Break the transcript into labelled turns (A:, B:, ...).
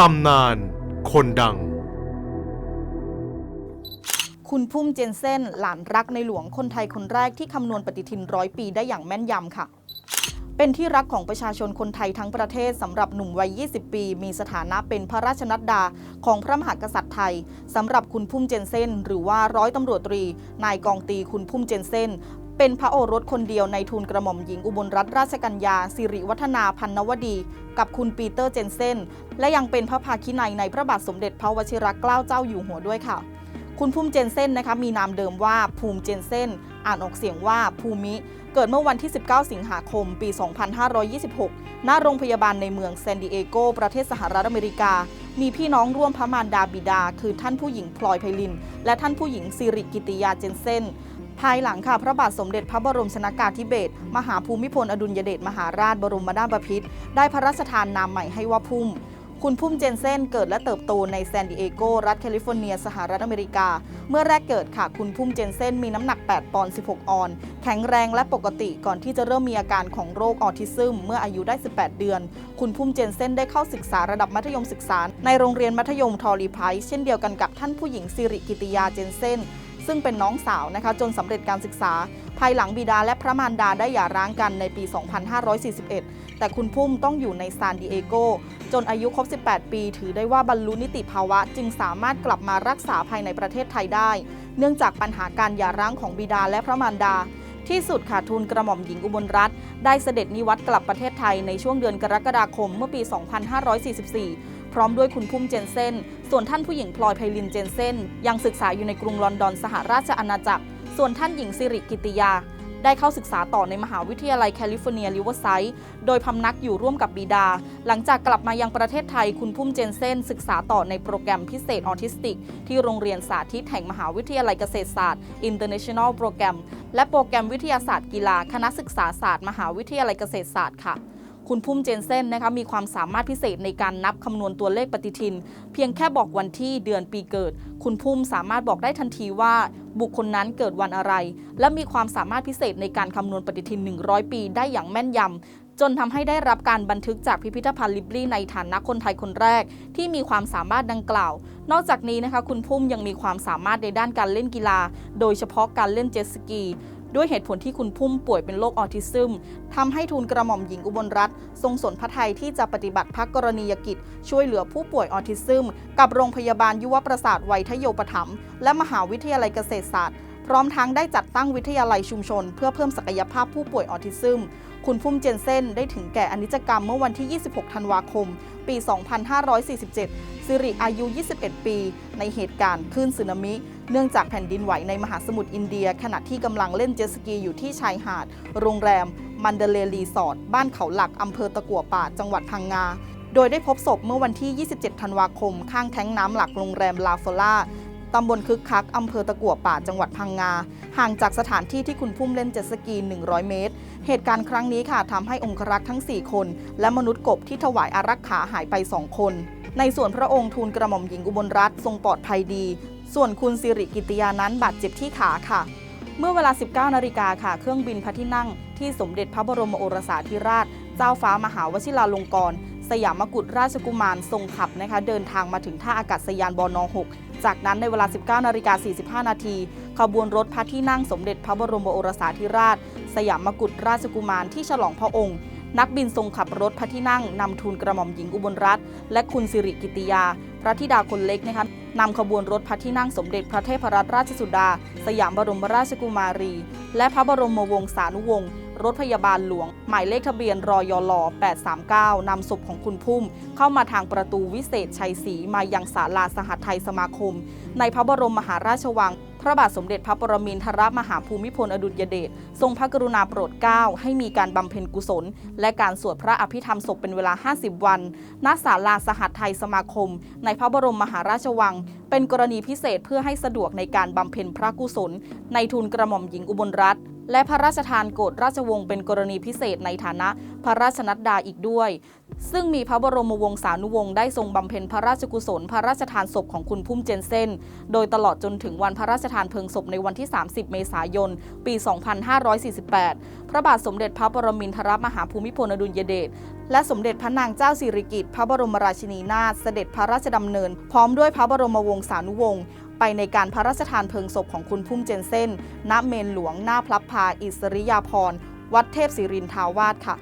A: ตำนาน คนดัง
B: คุณพุ่มเจนเซนหลานรักในหลวงคนไทยคนแรกที่คำนวณปฏิทินร้อยปีได้อย่างแม่นยำค่ะ เป็นที่รักของประชาชนคนไทยทั้งประเทศสำหรับหนุ่มวัย 20 ปี มีสถานะเป็นพระราชนัดดาของพระมหากษัตริย์ไทยสำหรับคุณพุ่มเจนเซนหรือว่าร้อยตำรวจตรี นายกองตีคุณพุ่มเจนเซน เป็นพระโอรสคนเดียวในทูลกระหม่อมหญิงอุบลรัตนราชกัญญาสิริวัฒนาพันนวดี กับคุณปีเตอร์เจนเซนและยังเป็นพระภาคินัยในพระบาทสมเด็จพระวชิรเกล้าเจ้าอยู่หัวด้วยค่ะ คุณภูมิเจนเซนนะคะมีนามเดิมว่าภูมิเจนเซนอ่านออกเสียงว่าภูมิเกิดเมื่อวันที่ 19 สิงหาคม ปี 2526 ณ โรงพยาบาลในเมืองแซนดิเอโก ประเทศสหรัฐอเมริกา มีพี่น้องร่วมพระมารดาบิดา คือท่านผู้หญิงพลอยไพลิน และท่านผู้หญิงสิริกิติยาเจนเซนภายหลังค่ะพระบาทสมเด็จพระบรมชนากาธิเบศรมหาภูมิพลอดุลยเดชมหาราชบรมนาถบพิตรได้พระราชทานนามใหม่ให้ว่าพุ่ม คุณพุ่มเจนเซนเกิดและเติบโตในแซนดิเอโกรัฐแคลิฟอร์เนีย สหรัฐอเมริกา เมื่อแรกเกิดค่ะ คุณพุ่มเจนเซนมีน้ำหนัก 8 ปอนด์ 16 ออนซ์แข็งแรงและปกติก่อนที่จะเริ่มมีอาการของโรคออทิซึม เมื่ออายุได้ 18 เดือน คุณพุ่มเจนเซนได้เข้าศึกษาระดับมัธยมศึกษา ในโรงเรียนมัธยมทอรีไพส์เช่นเดียวกันกับท่านผู้หญิงสิริกิติยาเจนเซนซึ่งเป็นน้องสาวนะคะจนสำเร็จการศึกษา ภายหลังบิดาและพระมารดาได้หย่าร้างกันในปี 2541 แต่คุณพุ่มต้องอยู่ในซานดิเอโกจนอายุครบ 18 ปี ถือได้ว่าบรรลุนิติภาวะ จึงสามารถกลับมารักษาภายในประเทศไทยได้ เนื่องจากปัญหาการหย่าร้างของบิดาและพระมารดา ที่สุดค่ะทูลกระหม่อมหญิงอุบลรัตน์ได้เสด็จนิวัตกลับประเทศไทยในช่วงเดือนกรกฎาคมเมื่อปี 2544พร้อมด้วยคุณพุ่มเจนเซน ส่วนท่านผู้หญิงพลอยไพลินเจนเซนยังศึกษาอยู่ในกรุงลอนดอนสหราชอาณาจักร ส่วนท่านหญิงสิริกิติยา ได้เข้าศึกษาต่อในมหาวิทยาลัยแคลิฟอร์เนียริเวอร์ไซด์โดยพำนักอยู่ร่วมกับบิดา หลังจากกลับมายังประเทศไทยคุณพุ่มเจนเซนศึกษาต่อในโปรแกรมพิเศษออทิสติก ที่โรงเรียนสาธิตแห่งมหาวิทยาลัยเกษตรศาสตร์ International Program และโปรแกรมวิทยาศาสตร์กีฬาคณะศึกษาศาสตร์ มหาวิทยาลัยเกษตรศาสตร์ค่ะ คุณพุ่มเจนเซนนะคะมีความสามารถพิเศษในการนับคำนวณตัวเลขปฏิทิน เพียงแค่บอกวันที่เดือนปีเกิด คุณพุ่มสามารถบอกได้ทันทีว่าบุคคลนั้นเกิดวันอะไร และมีความสามารถพิเศษในการคำนวณปฏิทิน 100 ปีได้อย่างแม่นยำ จนทำให้ได้รับการบันทึกจากพิพิธภัณฑ์ลิบลีในฐานะคนไทยคนแรก ที่มีความสามารถดังกล่าว นอกจากนี้นะคะคุณพุ่มยังมีความสามารถในด้านการเล่นกีฬา โดยเฉพาะการเล่นเจ็ตสกี ด้วยเหตุผลที่คุณพุ่มป่วยเป็นโรคออทิซึมทำให้ทูลกระหม่อมหญิงอุบลรัตน์ทรงสนพระทัยที่จะปฏิบัติพระกรณียกิจ ช่วยเหลือผู้ป่วยออทิซึม กับโรงพยาบาลยุวประสาทไวยทโยปถัมภ์และมหาวิทยาลัยเกษตรศาสตร์ พร้อมทั้งได้จัดตั้งวิทยาลัยชุมชน เพื่อเพิ่มศักยภาพผู้ป่วยออทิซึม คุณพุ่มเจนเซนได้ถึงแก่อนิจกรรมเมื่อวันที่ 26 ธันวาคม ปี 2547สิริอายุ 21 ปี ในเหตุการณ์คลื่นสึนามิ เนื่องจากแผ่นดินไหวในมหาสมุทรอินเดีย ขณะที่กำลังเล่นเจ็ตสกีอยู่ที่ชายหาด โรงแรมมันเดเลรีสอร์ทบ้านเขาหลักอำเภอตะกั่วป่าจังหวัดพังงา โดยได้พบศพเมื่อวันที่ 27 ธันวาคม ข้างแท้งน้ำหลักโรงแรมลาฟอล่าตำบลคึกคัก อำเภอตะกั่วป่า จังหวัดพังงา ห่างจากสถานที่ที่คุณพุ่มเล่นเจ็ตสกี 100 เมตร เหตุการณ์ครั้งนี้ค่ะทำให้องครักษ์ทั้ง 4 คน และมนุษย์กบที่ถวายอารักขาหายไป 2 คน ในส่วนพระองค์ทูลกระหม่อมหญิงอุบลรัตน์ทรงปลอดภัยดี ส่วนคุณสิริกิติยานั้นบาดเจ็บที่ขาค่ะ เมื่อเวลา 19 นาฬิกาค่ะ เครื่องบินพระที่นั่ง ที่สมเด็จพระบรมโอรสาธิราช เจ้าฟ้ามหาวชิราลงกรณ์สยามกุฎราชกุมารทรงขับนะคะเดินทางมาถึงท่าอากาศยานบน6จากนั้นในเวลา 19 นาฬิกา 45 นาทีขบวนรถพระที่นั่งสมเด็จพระบรมโอรสาธิราช สยามกุฎราชกุมารที่ฉลองพระองค์ นักบินทรงขับรถพระที่นั่งนำทูลกระหม่อมหญิงอุบลรัตน์และคุณสิริกิติยา พระธิดาคนเล็กนะคะนำขบวนรถพระที่นั่งสมเด็จพระเทพรัตนราชสุดา สยามบรมราชกุมารี และพระบรมวงศานุวงศ์รถพยาบาลหลวง หมายเลขทะเบียนรอยล839 นำศพของคุณพุ่ม เข้ามาทางประตูวิเศษชัยศรีมายังศาลาสหัสไทยสมาคม ในพระบรมมหาราชวัง พระบาทสมเด็จพระปรมินทรมหาภูมิพลอดุลยเดชทรงพระกรุณาโปรดเกล้าให้มีการบำเพ็ญกุศล และการสวดพระอภิธรรมศพเป็นเวลา 50 วัน ณ ศาลาสหัสไทยสมาคม ในพระบรมมหาราชวัง เป็นกรณีพิเศษเพื่อให้สะดวกในการบำเพ็ญพระกุศล ในทุนกระหม่อมหญิงอุบลรัตน์และพระราชทานโกรธราชวงศ์เป็นกรณีพิเศษในฐานะพระราชนัดดาอีกด้วย ซึ่งมีพระบรมวงศานุวงศ์ได้ทรงบำเพ็ญพระราชกุศล พระราชทานศพของคุณพุ่มเจนเซนโดยตลอดจนถึงวันพระราชทานเพลิงศพในวันที่ 30 เมษายน ปี 2548 พระบาทสมเด็จพระปรมินทรมหาภูมิพลอดุลยเดชและสมเด็จพระนางเจ้าสิริกิติ์พระบรมราชินีนาถเสด็จพระราชดำเนิน พร้อมด้วยพระบรมวงศานุวงศ์ไปในการพระราชทานเพลิงศพของคุณพุ่มเจนเซนณเมนหลวงหน้าพลับพาอิสริยาภรณ์วัดเทพศิรินทาวาสค่ะ